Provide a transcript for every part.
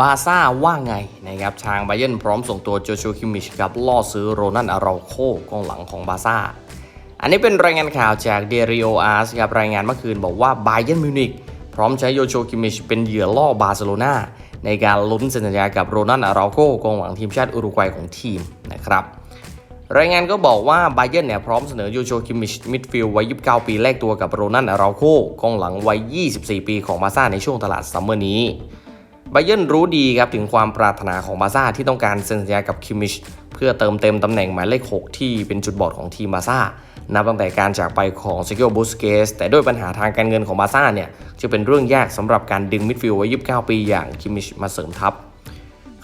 บาซ่าว่าไงนะครับทางไบเยนพร้อมส่งตัวโจชูคิมิชครับล่อซื้อโรนันอาราโคกองหลังของบาซ่า อันนี้เป็นรายงานข่าวจากเดริโออาร์สครับรายงานเมื่อคืนบอกว่าไบเยนมิวนิกพร้อมใช้โยโชคิมิชเป็นเหยื่อล่อบาร์เซโลนาในการลุ้นสัญญากับโรนันอาราโคกองหลังทีมชาติอุรุกวัยของทีมนะครับรายงานก็บอกว่าไบเยนเนี่ยพร้อมเสนอโยโชคิมิชมิดฟิลด์วัย 29 ปีแลกตัวกับโรนันอาราโคกองหลังวัย 24 ปีของบาซ่าในช่วงตลาดซัมเมอร์นี้ ไบเยร์นรู้ดีครับถึงความปรารถนาของบาซ่าที่ต้องการเซ็นสัญญากับคิมิชเพื่อเติมเต็มตำแหน่งหมายเลข 6 ที่เป็นจุดบอดของทีมบาซ่านับตั้งแต่การจากไปของซิเกิลบูสเกสแต่ด้วยปัญหาทางการเงินของบาซ่าเนี่ยจะเป็นเรื่องยากสำหรับการดึงมิดฟิลด์วัย29 ปีอย่างคิมิชมาเสริมทัพ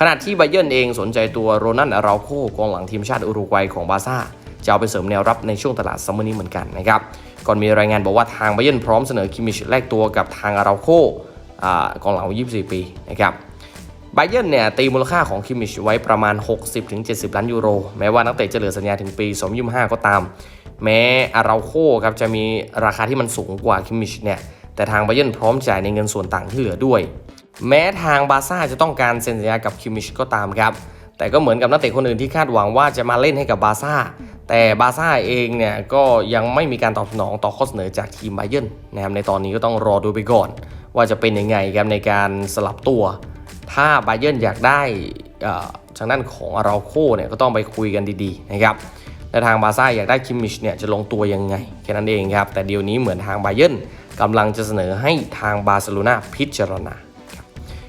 ขณะที่ไบเยร์นเองสนใจตัวโรนันอาราโคกองหลังทีมชาติอุรุกวัยของบาซ่าจะเอาไปเสริมแนวรับในช่วงตลาดซัมเมอร์นี้เหมือนกันนะครับก่อนมีรายงานบอกว่าทางไบเยร์นพร้อมเสนอคิมิชแลกตัวกับทางอาราโค อกองหลังวัย24 ปีนะครับไบเยร์นเนี่ยตีมูลค่าของคิมิชไว้ประมาณ 60-70 ล้านยูโร แม้ว่านักเตะจะเหลือสัญญาถึงปี 2025 ก็ตาม แม้อาราโคครับจะมีราคาที่มันสูงกว่าคิมิชเนี่ยแต่ทางไบเยร์นพร้อมจ่ายในเงินส่วนต่างที่เหลือด้วย แม้ทางบาร์ซ่าจะต้องการเซ็นสัญญากับคิมิชก็ตามครับแต่ก็เหมือนกับนักเตะคนอื่นที่คาดหวังว่าจะมาเล่นให้กับบาร์ซ่า แต่บาร์ซ่าเองเนี่ยก็ยังไม่มีการตอบสนองต่อข้อเสนอจากทีมไบเยร์นนะครับในตอนนี้ก็ต้องรอดูไปก่อน ว่าจะเป็นยังไงครับในการสลับตัว ถ้าไบเยร์นอยากได้อ่อทางด้านของอาราโคเนี่ยก็ต้องไปคุยกันดีๆนะครับและทางบาซ่าอยากได้คิมมิชเนี่ยจะลงตัวยังไงแค่นั้นเองครับ แต่เดี๋ยวนี้เหมือนทางไบเยร์นกำลังจะเสนอให้ทางบาร์เซโลนาพิจารณา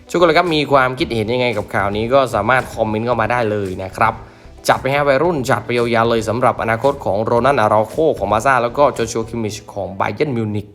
ทุกคนเลยครับมีความคิดเห็นยังไงกับข่าวนี้ก็สามารถคอมเมนต์เข้ามาได้เลยนะครับจัดไปให้วัยรุ่นจัดไปยาวๆเลยสำหรับอนาคตของโรนันอาราโคของบาซ่าแล้วก็โจชัวคิมมิชของไบเยนมิวนิก